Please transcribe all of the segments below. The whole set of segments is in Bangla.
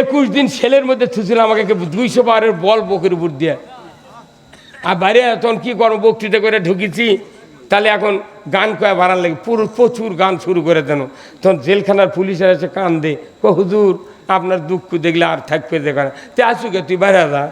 একুশ দিন ছেলের মধ্যে থুছিল আমাকে দুইশো বারের বল বকের উপর দিয়ে। আর বাইরে তখন কি করো বক্তৃতা করে ঢুকেছি। তাহলে এখন গান কয়ে বাড়ার লাগে পুরো প্রচুর গান শুরু করে দেন। তখন জেলখানার পুলিশের এসে কান দে হুজুর, আপনার দুঃখ দেখলে আর থাকবে দেখে তুই আসুকে, তুই বাইরে যা।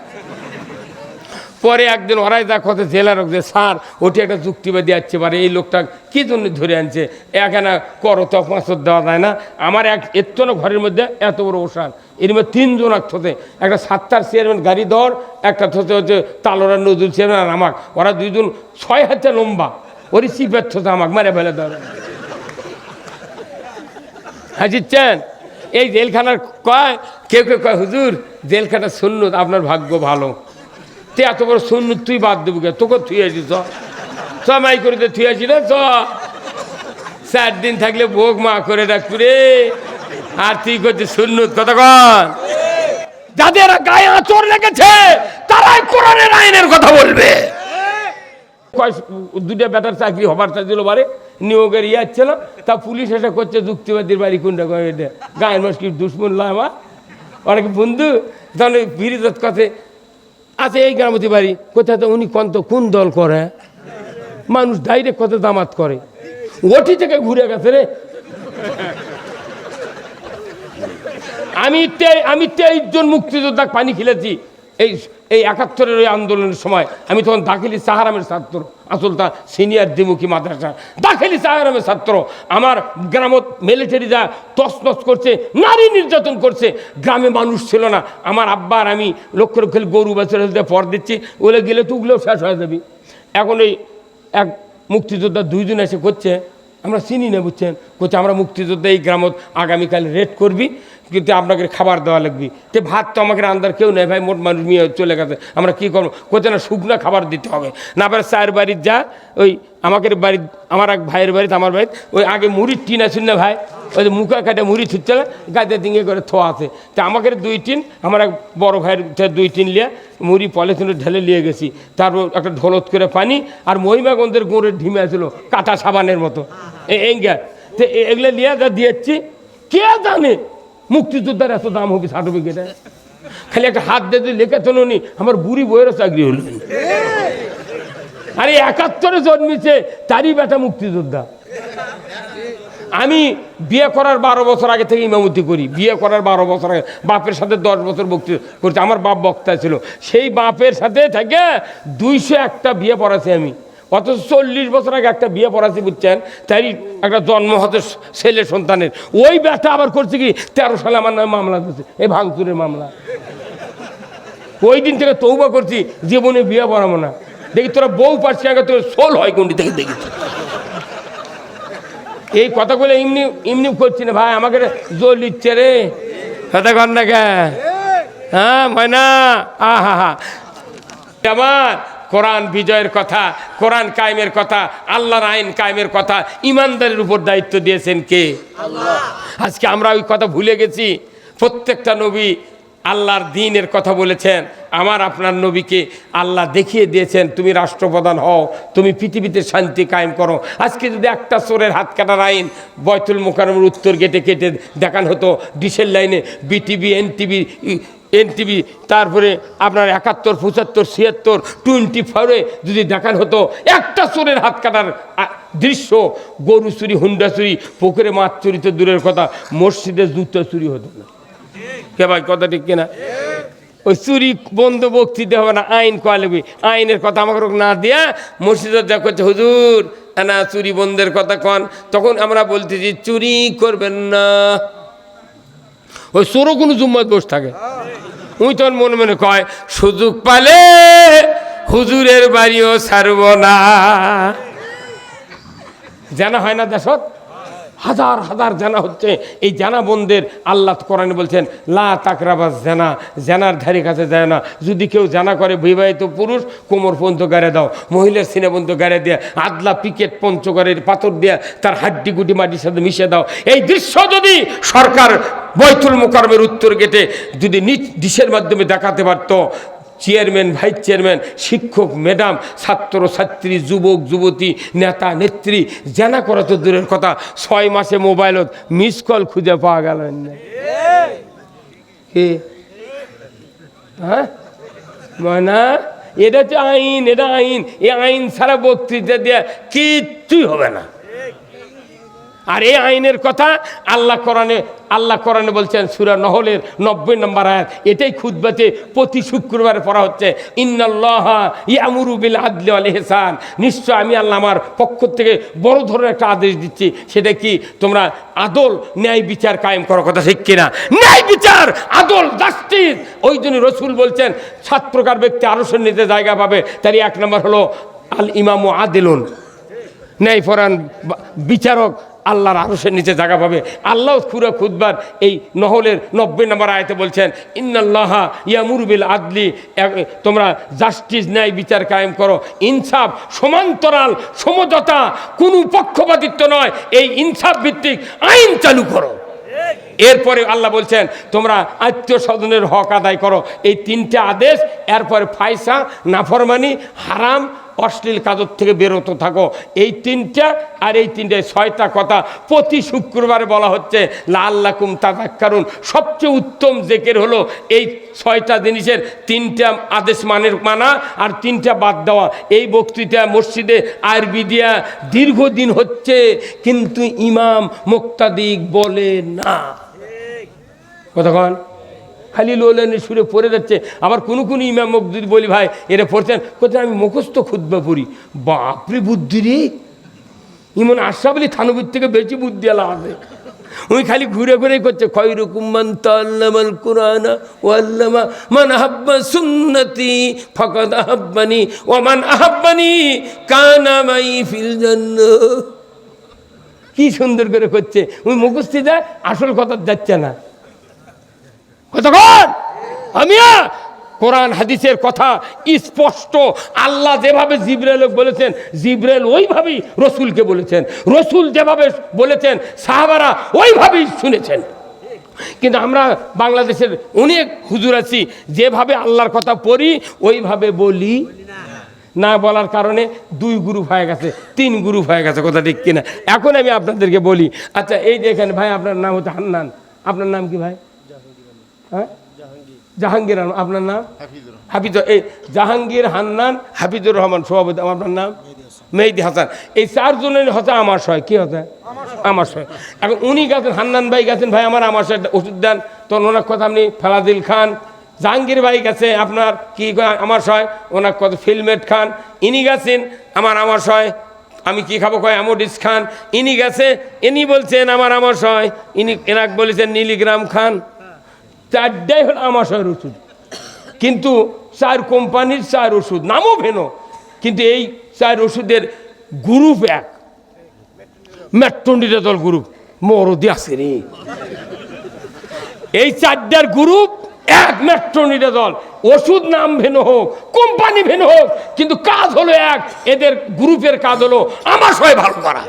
পরে একদিন ওরাই দেখ কত জেলার যে, স্যার, ওটি একটা যুক্তিবাদী আসছে পারে এই লোকটা কী জন্য ধরে আনছে? এখানে করো তো পাঁচর দেওয়া যায় না। আমার এক এত না ঘরের মধ্যে এত বড় ওষার এর মধ্যে তিনজন এক থতে একটা সাতটার চেয়ারম্যান গাড়ি দর একটা থতে হচ্ছে তালোরা নজরুল চেয়ারম্যান আর আমাক। ওরা দুইজন ছয় হাজার লম্বা। ওরই সিপের থতে আমাক মারে ফেলে দেওয়া হ্যাঁ জিতছেন এই জেলখানার কয়? কেউ কেউ কয়, হুজুর জেলখানা শূন্য আপনার ভাগ্য ভালো। তে এত বড় শূন্য তুই বাদ দেবো কে? তোকে থুয়েছি চ। চ, মাই করে থুয়েছি না, চ। চার দিন থাকলে ভোগ মা করে রাখবি রে আর তুই করছিস শূন্য কতক্ষণ যাদের গায়ে আচর লেগেছে, তারাই কোরআনের আইনের কথা বলবে। দুটা বেটার চাকরি হবার চাইছিল বারে, নিয়োগের ইয়ে ছিল তা পুলিশ এসে করছে যুক্তিবাদীর বাড়ি কোনটা গায়ের মানুষ কি দুশ্মন আমার অনেক বন্ধু তাহলে বিরিজত কাছে আছে এই গ্রামতি বাড়ি, কোথায় তো উনি কন্ত কোন দল করে? মানুষ ডাইরেক্ট কত দামাত করে। ওটি থেকে ঘুরে গেছে রে। আমি আমি তেইশ জন মুক্তিযোদ্ধা পানি খেলেছি। এই এই একাত্তরের ওই আন্দোলনের সময়। আমি তখন দাখিলি সাহারামের ছাত্র। আসলটা সিনিয়র দ্বিমুখী মাদ্রাসা। দাখিলি সাহারামের ছাত্র। আমার গ্রামত মিলিটারি যা তছনছ করছে, নারী নির্যাতন করছে। গ্রামে মানুষ ছিল না। আমার আব্বার আমি লক্ষ লক্ষ গরু, বাছর পর দিচ্ছি। ওগুলো গেলে তো ওগুলোও শেষ হয়ে যাবি। এখন এই এক মুক্তিযোদ্ধা দুইজন এসে করছে, আমরা চিনি না, বুঝছেন? করছে আমরা মুক্তিযোদ্ধা এই গ্রামত আগামীকাল রেড করবি। কিন্তু আপনাকে খাবার দেওয়া লাগবে। তো ভাত তো আমাকে আন্দার কেউ নেই ভাই, মোট মানুষ নিয়ে চলে গেছে। আমরা কী করব? করছে না শুকনো খাবার দিতে হবে। না পারে চায়ের বাড়ির যা, ওই আমাকে বাড়ির আমার এক ভাইয়ের বাড়িতে, আমার বাড়িতে, ওই আগে মুড়ির টিন আছে না ভাই? ওই যে মুখা কাটে মুড়ি ছুটছে না গাছে দিঙে করে থোয়া আছে। তা আমাকে দুই টিন, আমার এক বড় ভাইয়ের দুই টিন লিয়ে মুড়ি পলিথিনে ঢেলে নিয়ে গেছি। তারপর একটা ঢোলত করে পানি আর মহিমাগন্ধের গোড়ের ঢিমে ছিল কাটা সাবানের মতো। এই তো এগুলো নিয়ে যা দিয়েছি, কে জানে? মুক্তিযোদ্ধার এত দাম হবে সার্টিফিকেটে খালি একটা হাত দিয়ে লেখা চলো নি, আমার বুড়ি বইয়েরও চাকরি হলো। আরে একাত্তরে জন্মেছে, তারই বেটা মুক্তিযোদ্ধা। আমি বিয়ে করার বারো বছর আগে থেকে ইমামতি করি। বিয়ে করার বারো বছর আগে। বাপের সাথে দশ বছর বক্তি করছি। আমার বাপ বক্তা ছিল। সেই বাপের সাথে থেকে দুইশো একটা বিয়ে পড়াছি আমি। অথচ চল্লিশ বছর আগে একটা বিয়ে পড়াছি বুঝছেন? তাই একটা জন্ম হতে ছেলে সন্তানের। ওই ব্যাটা আবার করছে কি? তেরো সালে আমার নামে মামলা দিচ্ছে এই ভাঙচুরের মামলা। ওই দিন থেকে তৌবা করছি জীবনে বিয়ে পড়াবো না। দেখি তোরা বউ পাচ্ছি আগে তোর সোল হয় কোনটি থেকে দেখি। এই কথাগুলো এমনি এমনি করছি না। ভাই আমাকে জোর লিখছে রে। কথা কর না কে? হ্যাঁ ময়না। আহা হা। আমার কোরআন বিজয়ের কথা কোরআন কায়েমের কথা আল্লাহর আইন কায়েমের কথা ইমানদারের উপর দায়িত্ব দিয়েছেন কে? আজকে আমরা ওই কথা ভুলে গেছি। প্রত্যেকটা নবী আল্লাহর দিনের কথা বলেছেন। আমার আপনার নবীকে আল্লাহ দেখিয়ে দিয়েছেন, তুমি রাষ্ট্রপ্রধান হও, তুমি পৃথিবীতে শান্তি কায়েম করো। আজকে যদি একটা চোরের হাত কাটার আইন বয়তুল মোকারমের উত্তর গেটে কেটে দেখান হতো ডিসের লাইনে বিটিভি, এনটিভি এনটিভি, তারপরে আপনার একাত্তর, পঁচাত্তর, ছিয়াত্তর টোয়েন্টি ফোরে যদি দেখান হতো, একটা চোরের হাত কাটার দৃশ্য, গরু চুরি, হুন্ডা চুরি, পুকুরে মাছ চুরি তো দূরের কথা, মসজিদে জুতো চুরি হতো না। কে ভাই, কথা ঠিক কিনা? ওই চুরি বন্ধ বক্তৃতা হবে না, আইন কয়া লাগবে আইনের কথা আমাকে না দিয়া মসজিদের যা করছে, হুজুর না চুরি বন্ধের কথা কন। তখন আমরা বলতেছি, চুরি করবেন না। ওই চোরও কোনো জুম্মাত বসে থাকে। উই তখন মনে মনে কয়, সুযোগ পালে হুজুরের বাড়িও ছাড়ব না। জানা হয় না দেশত? হাজার হাজার জানা হচ্ছে। এই জানা বন্ধের আল্লাহ কোরআনে বলছেন, লা তাকরাবাস জানা, জানার ধারে কাছে যায় না। যদি কেউ জানা করে, বিবাহিত পুরুষ, কোমর পর্যন্ত গাড়ে দাও, মহিলার সিনে পর্যন্ত গাড়ে দিয়ে, আদলা পিকেট পঞ্চগড়ের পাথর দিয়ে তার হাড্ডি গুটি মাটির সাথে মিশে দাও। এই দৃশ্য যদি সরকার বৈতুল মোকারমের উত্তর গেটে যদি নিজ ডিশের মাধ্যমে দেখাতে পারতো চেয়ারম্যান, ভাইস চেয়ারম্যান, শিক্ষক, ম্যাডাম, ছাত্র, ছাত্রী, যুবক, যুবতী, নেতা, নেত্রী, জানা করা তো দূরের কথা, ছয় মাসে মোবাইলত মিস কল খুঁজে পাওয়া গেল হ্যাঁ? এটা তো আইন, এটা আইন। এই আইন ছাড়া বক্তৃতা দেওয়া কিচ্ছুই হবে না। আর এই আইনের কথা আল্লাহ কোরআনে আল্লাহ কোরআনে বলছেন, সুরা নহলের নব্বই নম্বর আয়াত, এটাই খুদবাতে প্রতি শুক্রবারে পড়া হচ্ছে। ইন্নাল্লাহ ইয়ামুরু বিল আদলি ওয়াল ইহসান। নিশ্চয় আমি আল্লাহ আমার পক্ষ থেকে বড় ধরনের একটা আদেশ দিচ্ছি, সেটা কি তোমরা আদল ন্যায় বিচার কায়েম করার কথা ঠিক কিনা? ন্যায় বিচার, আদল জাস্টিস ওই জন্য রসুল বলছেন সাত প্রকার ব্যক্তি আরসের নিতে জায়গা পাবে তারই এক নম্বর হলো আল ইমামু আদিলুন। ন্যায় ফরান বিচারক আল্লাহর আরশের নিচে জায়গা পাবে। আল্লাহ খুরা খুদবার এই নহলের নব্বই নম্বর আয়তে বলছেন, ইন্নাল্লাহ ইয়ামুরবিল আদলি তোমরা জাস্টিস, ন্যায়, বিচার কায়েম করো। ইনসাফ সমান্তরাল, সমঝোতা, কোনো পক্ষপাতিত্ব নয়। এই ইনসাফ ভিত্তিক আইন চালু করো। এরপরে আল্লাহ বলছেন, তোমরা আত্মীয় স্বজনের হক আদায় করো। এই তিনটা আদেশ, এরপরে ফাইসা নাফরমানি, হারাম অশ্লীল কাজর থেকে বেরোত থাকো। এই তিনটা আর এই তিনটে ছয়টা কথা প্রতি শুক্রবারে বলা হচ্ছে লাল্লাকুম তাদাক্কারুন সবচেয়ে উত্তম জেকের হলো এই ছয়টা জিনিসের তিনটা আদেশ মানের মানা আর তিনটা বাদ দেওয়া। এই বক্তৃতা মসজিদে আরবি দিয়া দীর্ঘদিন হচ্ছে কিন্তু ইমাম মুক্তাদিক বলে না। কতক্ষণ খালি লোলেন সুরে পড়ে যাচ্ছে। আবার কোনো কোনো ইমাম যদি বলি, ভাই, এরা পড়ছেন, কোথায় আমি মুখস্থ খুদ্া পড়ি? বাপরে বুদ্ধি রে। ইমন আশরাফ আলী থানবির থেকে বেশি বুদ্ধি আলা আছে। উনি খালি ঘুরে ঘুরে করছে, খয়রুকুম মান তাল্লামাল কুরআন ওয়াল্লামা মান আহাব্বা সুন্নতি ফাকাদ আহাব্বানি ওয়া মান আহাব্বানি কানা মাই ফিল জান্নাহ। কি সুন্দর করে করছে। ওই মুখস্থি যায় আসল কথা যাচ্ছে না। কতক্ষণ? আমিয়া কোরআন, হাদিসের কথা স্পষ্ট। আল্লাহ যেভাবে জিব্রাইল বলেছেন, জিব্রাইল ওইভাবেই রসুলকে বলেছেন। রসুল যেভাবে বলেছেন, সাহাবারা ওইভাবেই শুনেছেন। কিন্তু আমরা বাংলাদেশের অনেক হুজুর আছি, যেভাবে আল্লাহর কথা পড়ি, ওইভাবে বলি। না বলার কারণে দুই গ্রুপ হয়ে গেছে, তিন গ্রুপ হয়ে গেছে, কথা ঠিক কিনা? এখন আমি আপনাদেরকে বলি। আচ্ছা এই যে এখানে, ভাই, আপনার নাম হচ্ছে হান্নান। আপনার নাম কি, ভাই? হ্যাঁ? জাহাঙ্গীর আপনার নাম? হাফিজ এই জাহাঙ্গীর হান্নান হাফিজুর রহমান সভাপতি আপনার নাম? মেহেদি হাসান। এই চারজনের হচ্ছে আমার সয় কি হচ্ছে? আমার সয় এখন উনি গেছেন হান্নান ভাই গেছেন ভাই আমার আমার সয় ওষুধ দেন। তখন ওনার কথা আপনি ফেলাদিল খান। জাহাঙ্গীর ভাই গেছে আপনার কি আমার সয় ওনার কথা ফিলমেট খান। ইনি গেছেন আমার আমার সয় আমি কি খাব কয়? অ্যামোডিস খান। ইনি গেছে ইনি বলছেন আমার আমার সয় ইনি এনাক বলেছেন নীলিগ্রাম খান। চারটাই হলো আমাশয়ের ওষুধ। কিন্তু চার কোম্পানির চার ওষুধ, নামও ভেন। কিন্তু এই চার ওষুধের গ্রুপ এক। মেট্রোনিডাজল গ্রুপ মরদি আছে রে। এই চারটার গ্রুপ এক মেট্রোনিডাজল ওষুধ নাম ভেন হোক, কোম্পানি ভেন হোক, কিন্তু কাজ হলো এক, এদের গ্রুপের কাজ হলো আমাশয় ভালো করা।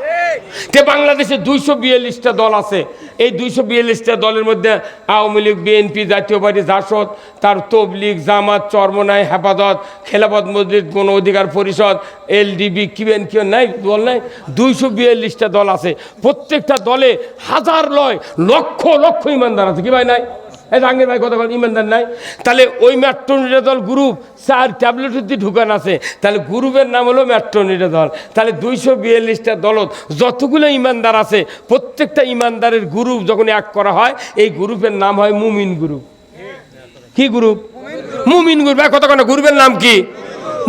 তে বাংলাদেশে দুইশো বিয়াল্লিশটা দল আছে, এই দুইশো বিয়াল্লিশটা দলের মধ্যে Awami League, BNP, Jatiya Party, Jasad, তার তবলিগ, জামাত, চরমনাই, হেফাজত, খেলাফত মসজিদ, গণ অধিকার পরিষদ এলডিবি কিবেন কেউ নাই, দল নাই, দুইশো বিয়াল্লিশটা দল আছে। প্রত্যেকটা দলে হাজার লয়, লক্ষ লক্ষ ইমানদার আছে, কি ভাই নাই? এই জাহাঙ্গীর ভাই কথা বলেন ইমানদার নাই। তাহলে ওই ম্যাট্রোনিটা দল গ্রুপ চার ট্যাবলেট দিয়ে ঢুকান আছে, তাহলে গ্রুপের নাম হলো ম্যাট্রোনিটা দল তাহলে দুইশো বিয়াল্লিশটা দলত যতগুলো ইমানদার আছে, প্রত্যেকটা ইমানদারের গ্রুপ যখন এক করা হয়, এই গ্রুপের নাম হয় মুমিন গ্রুপ কি গ্রুপ মুমিন গ্রুপ এক কথা না গ্রুপের নাম কি?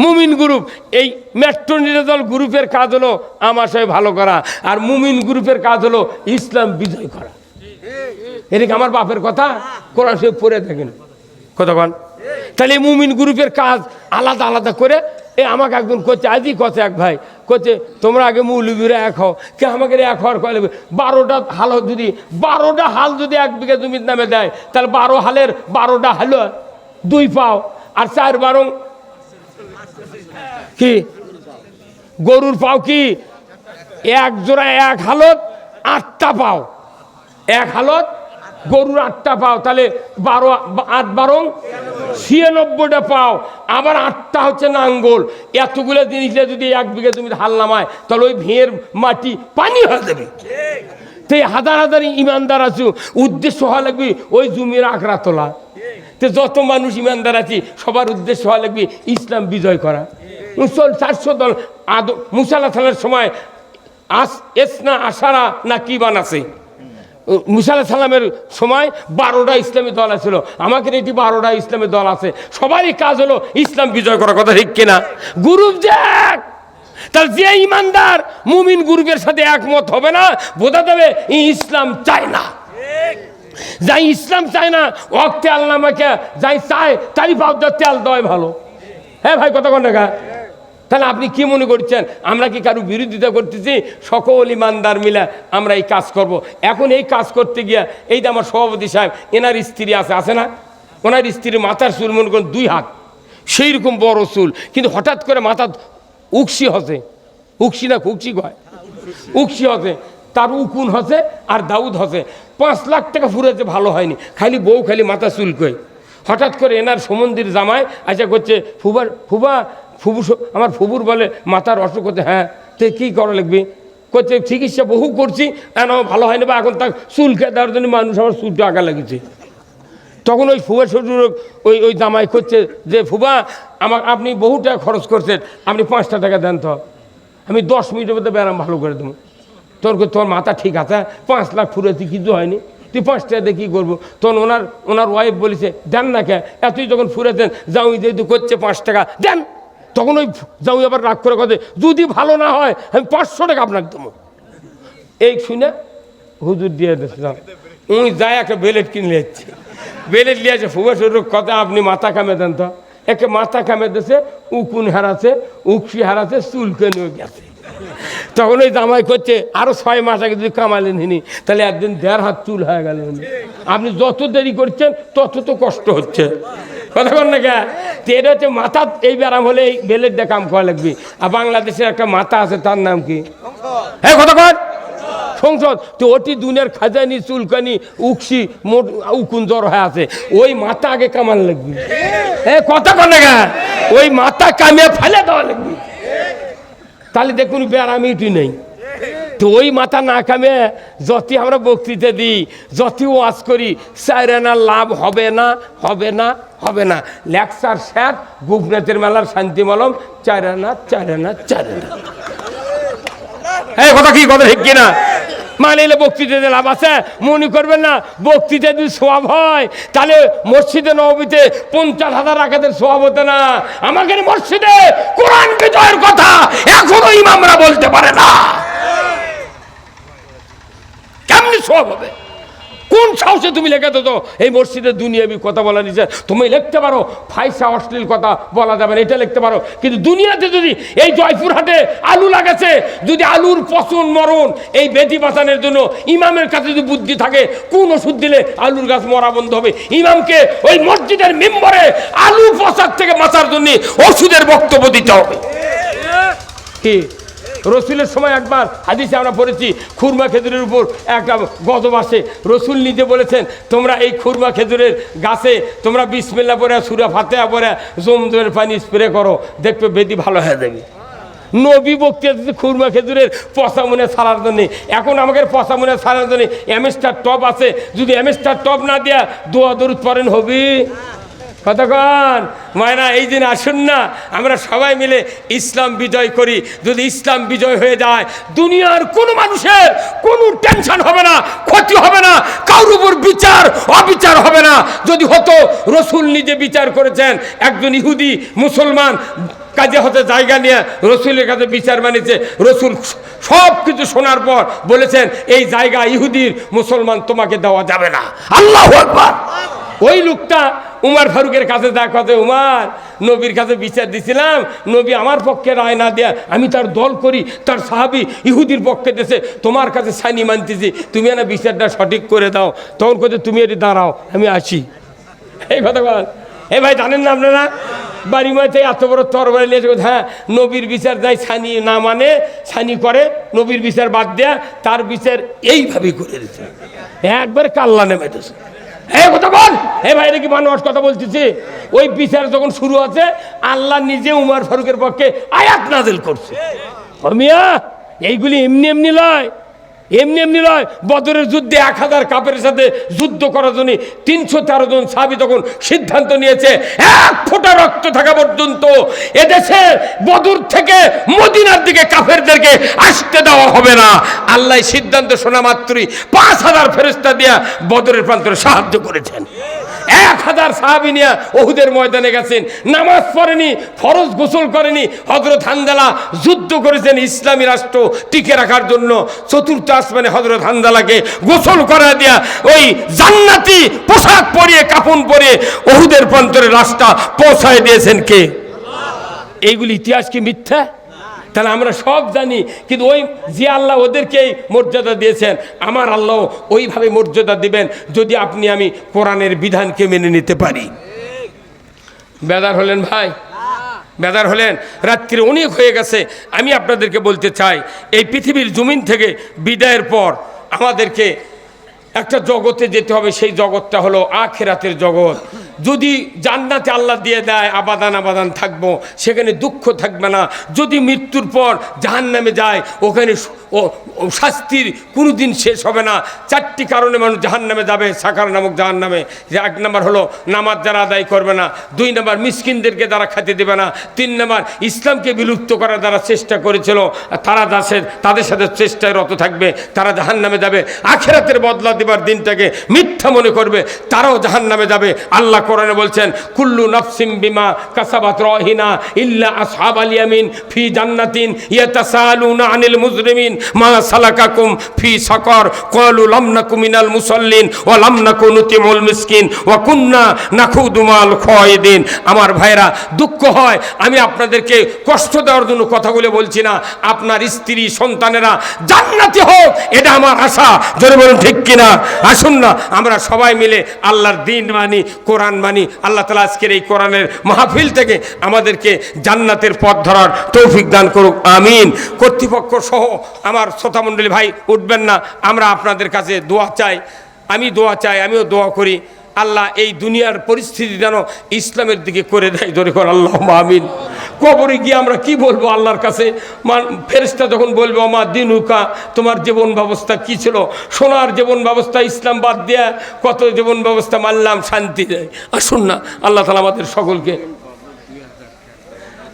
মুমিন গ্রুপ এই মেট্রোনিটা দল গ্রুপের কাজ হলো আমার সাথে ভালো করা, আর মুমিন গ্রুপের কাজ হলো ইসলাম বিজয় করা। এটা আমার বাপের কথা কোরআন শরীফ পড়ে থাকেন কতক্ষণ? তাহলে মুমিন গ্রুপের কাজ আলাদা আলাদা করে, এ আমাকে একজন করছে, আজই কথা এক ভাই, করছে, তোমরা আগে মৌলবীরা এক হও, কে আমাকে এক হওয়ার কয় বারোটা হাল যদি, বারোটা হাল যদি এক বিঘা জমির নামে দেয়, তাহলে বারো হালের বারোটা হাল দুই পাও, আর চার বারো কি? গরুর পাও কি? এক জোড়া এক হালত, আটটা পাও। এক হালত গরুর আটটা পাও, তাহলে বারো, আট বারো? ছিয়ানব্বইটা পাও। আবার আটটা হচ্ছে নাঙ্গল। এতগুলো জিনিসটা যদি এক বিঘা জমিতে হাল নামায়, তাহলে ওই ভিড়ের মাটি পানি হয়ে যাবে। তো হাজার হাজার ইমানদার আছো। উদ্দেশ্য হওয়া লাগবে ওই জমির আঁকড়া তোলা। তো যত মানুষ ইমানদার আছি, সবার উদ্দেশ্য হওয়া লাগবে ইসলাম বিজয় করা। মুসল চারশো দল আদ মুসাল্লাহ সাল্লার সময় আস এসনা আশারা না কি বান আছে মুসাল্লাহ সাল্লামের সময় বারোটা ইসলামী দল আছিল। আমাকে এটি বারোটা ইসলামী দল আছে। সবারই কাজ হলো ইসলাম বিজয় করার কথা, ঠিক কিনা? গ্রুপ যাক তার যে ইমানদার, মুমিন গ্রুপের সাথে একমত হবে না, বোঝা ই ইসলাম চায় না। যাই ইসলাম চায় না অক্তে আল্লাহ আমাকে যাই চায়, তারই ভাবটা তেল দেওয়াই ভালো। হ্যাঁ ভাই, কতক্ষণ টাকা তাহলে আপনি কি মনে করছেন? আমরা কি কারও বিরোধিতা করতেছি? সকল ইমানদার মিলে আমরা এই কাজ করব। এখন এই কাজ করতে গিয়া এই যে আমার সভাপতি সাহেব, এনার স্ত্রী আছে আছে না? ওনার স্ত্রীর মাথার চুল মনে করেন দুই হাত। সেই রকম বড় চুল। কিন্তু হঠাৎ করে মাথা উকসি হসে। উকসি না খুকসি কয়? উকসি হসে। তার উকুন হসে আর দাউদ হসে। পাঁচ লাখ টাকা ফুরেছে, ভালো হয়নি। খালি বউ, খালি মাথা চুল কয়। হঠাৎ করে এনার সমন্দির জামায় আচ্ছা করছে ফুবার ফুবা ফুবু আমার ফুবুর বলে মাথার অসুখ হচ্ছে হ্যাঁ তো কী করা লাগবে করছে চিকিৎসা বহু করছি, কেন ভালো হয়নি বা, এখন তার চুল খেয়ে দেওয়ার জন্য মানুষ আমার চুলটা আঁকা লাগিয়েছে। তখন ওই ফুবা শ্বশুর ওই ওই জামাই করছে যে, ফুবা, আমার, আপনি বহু টাকা খরচ করছেন, আপনি পাঁচটা টাকা দেন তো। আমি দশ মিনিটের মধ্যে ব্যায়াম ভালো করে দেবো। তোর তোর মাথা ঠিক আছে, পাঁচ লাখ ফুরেছি, কিছু হয়নি। তুই পাঁচ টাকা দিয়ে কী করব? তখন ওনার ওনার ওয়াইফ বলেছে, দেন না কে, এতই যখন ফুরেছেন যা যাও যেহেতু করছে পাঁচ টাকা, দেন। তখন ওই যাও আবার রাগ করে কথা যদি ভালো না হয়, আমি পাঁচশো টাকা আপনাকে দেবো। এই শুনে হুজুর দিয়ে দিয়েছিলাম, উনি যায় একটা বেলেট কিনে নিয়েছে বেলেট নিয়েছে ফুবা কথা আপনি মাথা কামে দেন তো। একে মাথা কামে দিয়েছে, উকুন হারাছে উকসি হারাছে চুলকে নিয়ে গেছে। তখন ওই জামাই করছে আরও ছয় মাস আগে যদি কামালেন হিনি তাহলে একদিন দেড় হাত চুল হয়ে গেল। আপনি যত দেরি করছেন তত তো কষ্ট হচ্ছে। কথা বল না কে? এটা হচ্ছে মাথা এই ব্যারাম হলে এই বেলেট দিয়ে কাম করা লাগবে। আর বাংলাদেশের একটা মাথা আছে তার নাম কি? হ্যাঁ কথা কর সংসদ। তো ওটি দুনিয়ার খাজানি চুলকানি উকসি মোট উকুন জ্বর হয়ে আছে। ওই মাথা আগে কামান লাগবে। হ্যাঁ কথা কর না? ওই মাথা কামিয়ে ফেলে দেওয়া লাগবে। তাহলে দেখুন ব্যারামিটি নেই। তো ওই মাথা না কামে যতই আমরা বক্তৃতা দিই যতই ওয়াজ করি চাইরানা লাভ হবে না হবে না হবে না। লেকচার স্যার গুপনাথের মেলার শান্তি মলম চারেনা চারেনা চাইরানা। এই কথা কি, কথা ঠিক কিনা? মানে বক্তৃতা বক্তৃতাতে লাভ আছে? মনে করবেন না, বক্তৃতা যদি সোয়াব হয়, তাহলে মসজিদে নবীতে পঞ্চাশ হাজার রাখাতের সোয়াব হতে না। আমাকে মসজিদে কোরআন বিজয়ের কথা এখনও ইমামরা বলতে পারে না। কেমনি সোয়াব হবে? কোন সাহসে তুমি লেখে তো এই মসজিদে দুনিয়াবি কথা বলা নিচে তুমি লিখতে পারো, ফাইসা অশ্লীল কথা বলা যাবে এটা লিখতে পারো। কিন্তু দুনিয়াতে যদি এই জয়পুরহাটে আলু লাগাছে, যদি আলুর পচন মরণ, এই বেদি বাঁচানোর জন্য ইমামের কাছে যদি বুদ্ধি থাকে, কোন ওষুধ দিলে আলুর গাছ মরা বন্ধ হবে? ইমামকে ওই মসজিদের মেম্বরে আলু পচার থেকে বাঁচার জন্য ওষুধের বক্তব্য দিতে হবে। কি? রসুলের সময় একবার হাদিসে আমরা পড়েছি, খুরমা খেজুরের উপর একটা গজব আসে। রসুল নিজে বলেছেন, তোমরা এই খুরমা খেজুরের গাছে, তোমরা বিসমিল্লা পরে সুরা ফাতেহা পরে জমজমের পানি স্প্রে করো, দেখবে বেদি ভালো হয়ে যাবে। নবী বক্তি আছে খুরমা খেজুরের পচা মনে ছাড়ার জন্য এখন আমাকে পচা মনে ছাড়ার জন্য এমএসটার টপ আছে। যদি এমএসটার টপ না দেয়া, দোয়া দরুদ পরেন হবি। কতক্ষণ? মায়না এই দিন আসুন না। আমরা সবাই মিলে ইসলাম বিজয় করি। যদি ইসলাম বিজয় হয়ে যায়, দুনিয়ার কোনো মানুষের কোনো টেনশন হবে না, ক্ষতি হবে না, কারোর উপর বিচার, অবিচার হবে না। যদি হতো, রসুল নিজে বিচার করেছেন, একজন ইহুদি, মুসলমান, কাজে হতে জায়গা নিয়ে রসুলের কাছে বিচার মানিয়েছে রসুল সব কিছু শোনার পর বলেছেন, এই জায়গা ইহুদির, মুসলমান তোমাকে দেওয়া যাবে না। আল্লাহ ওই লোকটা উমার ফারুকের কাছে দেখা কথা উমার, নবীর কাছে বিচার দিছিলাম, নবী আমার পক্ষে রায় না দেয়া, আমি তার দল করি, তার সাহাবি ইহুদির পক্ষে দেশে, তোমার কাছে সাইনি মানতেছি, তুমি না বিচারটা সঠিক করে দাও। তখন কোথায় তুমি এটি দাঁড়াও, আমি আসি। এই কথা বল। এ ভাই, জানেন না আপনারা? বাড়ি মাইতে এত বড় তরবারি নিয়েছে হ্যাঁ নবীর বিচার যাই ছানি না মানে ছানি করে, নবীর বিচার বাদ দেয়া, তার বিচার এইভাবেই করে দিচ্ছে একবার কাল্লা নেমে দিয়েছে এই কথা বল। হে ভাই মানুষ কথা বলতেছি? ওই যখন শুরু আছে, আল্লাহ নিজে উমার ফারুকের পক্ষে আয়াত নাজিল করছে। এইগুলি এমনি এমনি লয়। এমনি এমনি নয়, বদরের যুদ্ধে এক হাজার কাপের সাথে যুদ্ধ করার জন্য তিনশো তেরো জন সাবি তখন সিদ্ধান্ত নিয়েছে, এক ফোঁটা রক্ত থাকা পর্যন্ত এদেশে বদর থেকে মদিনার দিকে কাফেরদেরকে আসতে দেওয়া হবে না। আল্লাহ সিদ্ধান্ত শোনা মাত্রই পাঁচ হাজার ফেরস্তা দিয়া বদরের প্রান্তরে সাহায্য করেছেন। এক হাজার সাহাবি নিয়ে ওহুদের ময়দানে গেছেন, নামাজ পড়েনি, ফরজ গোসল করেনি হজরত হান্দালা যুদ্ধ করেছেন ইসলামী রাষ্ট্র টিকে রাখার জন্য। চতুর্থ আসমানে হজরত হান্দালাকে গোসল করা দিয়া ওই জান্নাতি পোশাক পরিয়ে কাফন পরে ওহুদের প্রান্তরে রাস্তা পৌঁছায় দিয়েছেন কে? এইগুলি ইতিহাস কি মিথ্যা? তাহলে আমরা সব জানি, কিন্তু ওই যে আল্লাহ ওদেরকে মর্যাদা দিয়েছেন, আমার আল্লাহ ওইভাবে মর্যাদা দিবেন যদি আপনি আমি কোরআনের বিধানকে মেনে নিতে পারি। বেদার হলেন ভাই। বেদার হলেন রাত্রি অনেক হয়ে গেছে। আমি আপনাদেরকে বলতে চাই, এই পৃথিবীর জমিন থেকে বিদায়ের পর আমাদেরকে একটা জগতে যেতে হবে, সেই জগৎটা হলো আখেরাতের জগৎ। যদি জান্নাতে আল্লাহ দিয়ে দেয়, আবাদান আবাদান থাকব, সেখানে দুঃখ থাকবে না। যদি মৃত্যুর পর জাহান নামে যায়, ওখানে শাস্তির কোনো দিন শেষ হবে না। চারটি কারণে মানুষ জাহান নামে যাবে, সাকার নামক জাহান নামে যে এক নম্বর হলো, নামাজ যারা আদায় করবে না। দুই নম্বর, মিসকিনদেরকে তারা খেতে দেবে না। তিন নম্বর, ইসলামকে বিলুপ্ত করার যারা চেষ্টা করেছিল, তারা দাসের তাদের সাথে চেষ্টায় রত থাকবে, তারা জাহান নামে যাবে। আখেরাতের বদলা দেবার দিনটাকে মিথ্যা মনে করবে, তারাও জাহান নামে যাবে। আল্লাহ কোরআনে বলছেন, কুল্লু নফসিম বিমা কাসাবাত রহিনা ইল্লা আসহাব আল ইয়ামিন ফি জান্নাতিন ইয়াতাসালুনা আনিল মুজরিমিন মা সালাকাকুম ফি সাকার। ক্বালু লাম নাকু মিনাল মুসাল্লিন ওয়া লাম নাকু নুতিমুল মিসকিন ওয়া কুন্না নাখুদু মাল খায়দিন। আমার ভাইরা দুঃখ হয়, আমি আপনাদেরকে কষ্ট দেওয়ার জন্য কথাগুলো বলছি না। আপনার স্ত্রী, সন্তানেরা জান্নাতি হোক, এটা আমার আশা। জোরে বলুন, ঠিক কিনা? আসুন না, আমরা সবাই মিলে আল্লাহর দিন মানি, কোরআন মানি। আল্লাহ তালা আজকের এই কোরআনের মাহফিল থেকে আমাদেরকে জান্নাতের পথ ধরার তৌফিক দান করুক, আমিন। কর্তৃপক্ষ সহ আমার শ্রোতামণ্ডলী ভাই, উঠবেন না, আমরা আপনাদের কাছে দোয়া চাই। আমি দোয়া চাই, আমিও দোয়া করি। আল্লাহ এই দুনিয়ার পরিস্থিতি যেন ইসলামের দিকে করে দেয় ধরে কর আল্লাহ আমিন। কবরে গিয়ে আমরা কি বলব আল্লাহর কাছে? ফেরেস্তা যখন বলব মা দিনুকা, তোমার জীবন ব্যবস্থা কি ছিল? সোনার জীবন ব্যবস্থা, ইসলাম বাদ দেয়া কত জীবন ব্যবস্থা মানলাম, শান্তি দেয়। আর আসুন না, আল্লাহ তালা আমাদের সকলকে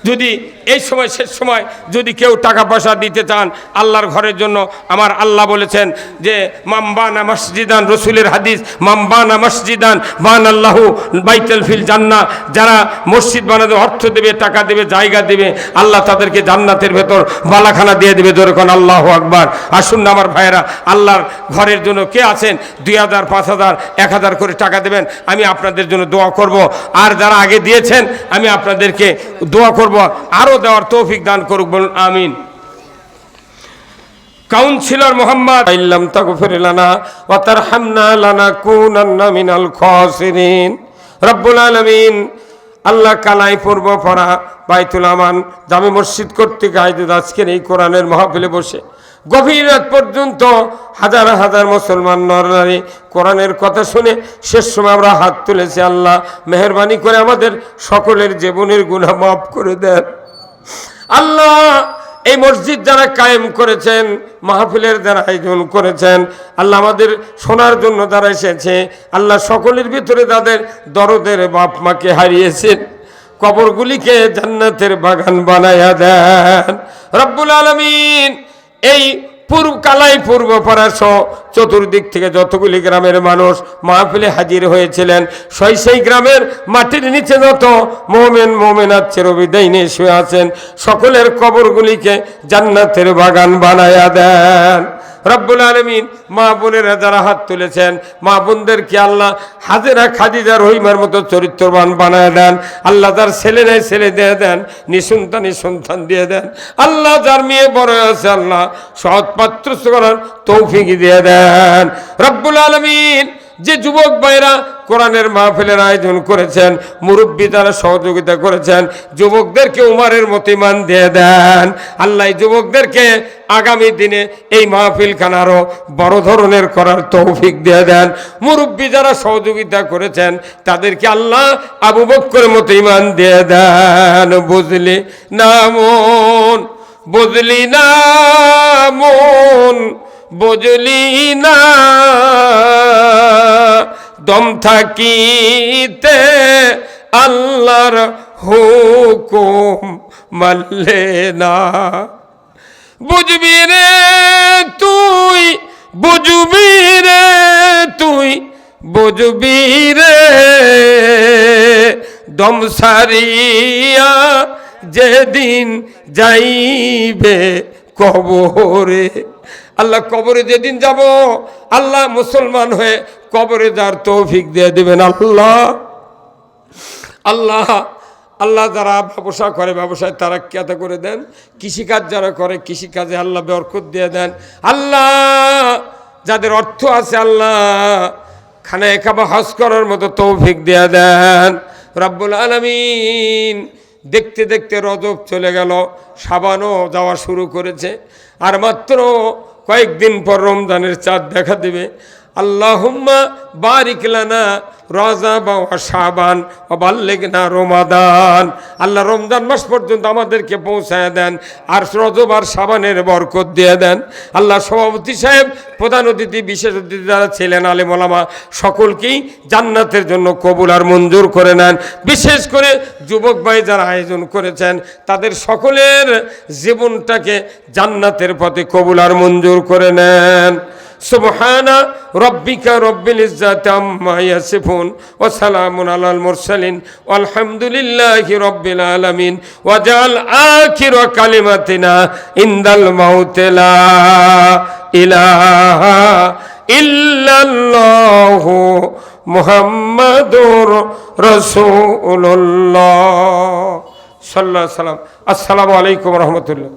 যদি এই সময়, শেষ সময় যদি কেউ টাকা পয়সা দিতে চান, আল্লাহর ঘরের জন্য, আমার আল্লাহ বলেছেন যে মাম্বানা মসজিদান রসুলের হাদিস মাম্বানা মসজিদান বান আল্লাহু বাইতেল ফিল জান্না যারা মসজিদ বানাতে অর্থ দেবে, টাকা দেবে, জায়গা দেবে, আল্লাহ তাদেরকে জান্নাতের ভেতর বালাখানা দিয়ে দেবে যেরকম আল্লাহ আকবার। আসুন না, আমার ভাইয়েরা, আল্লাহর ঘরের জন্য কে আছেন? দুই হাজার, পাঁচ হাজার, এক হাজার করে টাকা দেবেন, আমি আপনাদের জন্য দোয়া করব। আর যারা আগে দিয়েছেন, আমি আপনাদেরকে দোয়া করব। আরও দেওয়ার তৌফিক দান করুক, বলুন, আমিন। কাউন্সিলর মোহাম্মদ ইল্লাম তাগফির লানা ওয়া তারহামনা লানাকুনান্না মিনাল খাসিরিন। রব্বুল আলামিন, আল্লাহ কালাই পূর্ব পড়া বাইতুল আমান জামে মসজিদ কর্তৃক আয়োজিত আজকের এই কোরআনের মাহফিলে বসে গভীর রাত পর্যন্ত হাজার হাজার মুসলমান নরনারী কোরআনের কথা শুনে শেষ সময় আমরা হাত তুলেছি, আল্লাহ মেহরবানি করে আমাদের সকলের জীবনের গুণা মাফ করে দেন। আল্লাহ, এই মসজিদ যারা কায়েম করেছেন, মাহফিলের যারা আয়োজন করেছেন, আল্লাহ আমাদের শোনার জন্য যারা এসেছে, আল্লাহ সকলের ভিতরে তাদের দরদের বাপ মাকে হারিয়েছেন। কবরগুলিকে জান্নাতের বাগান বানায়া দেন। রব্বুল আলমিন, এই পূর্ব কালাই পূর্ব পরাশ চতুর্দিক থেকে যতগুলি গ্রামের মানুষ মাহফিলে হাজির হয়েছিলেন, সেই সেই গ্রামের মাটির নিচে যত মোমেন মোমেনার চেরবিদাইনে শুয়ে আছেন, সকলের কবরগুলিকে জান্নাতের বাগান বানায়া দেন। রব্বুল আলমিন মা বোনেরা যারা হাত তুলেছেন, মা বোনদেরকে আল্লাহ হাজেরা খাদিজা রহিমার মতো চরিত্রবান বানায় দেন। আল্লাহ যার ছেলে নেয় ছেলে দিয়ে দেন, নিঃসন্তানি সন্তান দিয়ে দেন। আল্লাহ যার মেয়ে বড় আছে, আল্লাহ সৎপাত্র পাত্র করার তৌফিক দিয়ে দেন। রব্বুল আলমিন যে যুবক ভাইরা কোরআনের মাহফিলের আয়োজন করেছেন, মুরব্বী তারা সহযোগিতা করেছেন, যুবকদেরকে উমারের মতো ইমান দিয়ে দেন। আল্লাহ যুবকদেরকে আগামী দিনে এই মাহফিলখান আরও বড় ধরনের করার তৌফিক দিয়ে দেন। মুরব্বী যারা সহযোগিতা করেছেন, তাদেরকে আল্লাহ আবু বক্করের মতো ইমান দিয়ে দেন। বুঝলি না মন, বুঝলি না মন বুঝলি না। দম থাকিতে আল্লাহর হুকুম মানলে না। বুঝবি রে তুই, বুঝবি রে তুই, বুঝবি রে। দম সারিয়া যেদিন যাইবে কবরে। আল্লাহ কবরে যেদিন যাব, আল্লাহ মুসলমান হয়ে কবরে যার তৌফিক দিয়ে দেবেন আল্লাহ। আল্লাহ আল্লাহ যারা ব্যবসা করে, ব্যবসায় তারা কেতা করে দেন, কৃষিকাজ যারা করে, কৃষিকাজে আল্লাহ বরকত দিয়ে দেন। আল্লাহ, যাদের অর্থ আছে আল্লাহ খানা একাবা হজ করার মতো তৌফিক দিয়ে দেন। রব্বুল আলমিন, দেখতে দেখতে রজব চলে গেল, সাবানও যাওয়া শুরু করেছে। আর মাত্র কয়েকদিন পর রমজানের চাঁদ দেখা দেবে। আল্লাহুম্মা বারিক লানা রাজা বা শাবান, ও বাল্লেগ না রমাদান। আল্লাহ রমজান মাস পর্যন্ত আমাদেরকে পৌঁছায় দেন, আর রজব সাবানের বরকত দিয়ে দেন। আল্লাহ সভাপতি সাহেব, প্রধান অতিথি, বিশেষ অতিথি যারা ছিলেন আলেমলামা সকলকেই জান্নাতের জন্য কবুল আর মঞ্জুর করে নেন। বিশেষ করে যুবক ভাই যারা আয়োজন করেছেন, তাদের সকলের জীবনটাকে জান্নাতের পথে কবুল আর মঞ্জুর করে নেন। সুবহানা রব্বিকা রব্বিল ইজ্জাতি আম্মা ইয়াসিফুন ওয়া সালামুন আলাল মুরসালিন আলহামদুলিল্লাহি রব্বিল আলামিন ওয়া জাল আখির কালিমাতিনা ইনদাল মাউতি লা ইলাহা ইল্লাল্লাহু মুহাম্মাদুর রাসূলুল্লাহ। সাল্লাল্লাহু আলাইহি সাল্লাম। আসসালামু আলাইকুম রহমতুল্লাহ।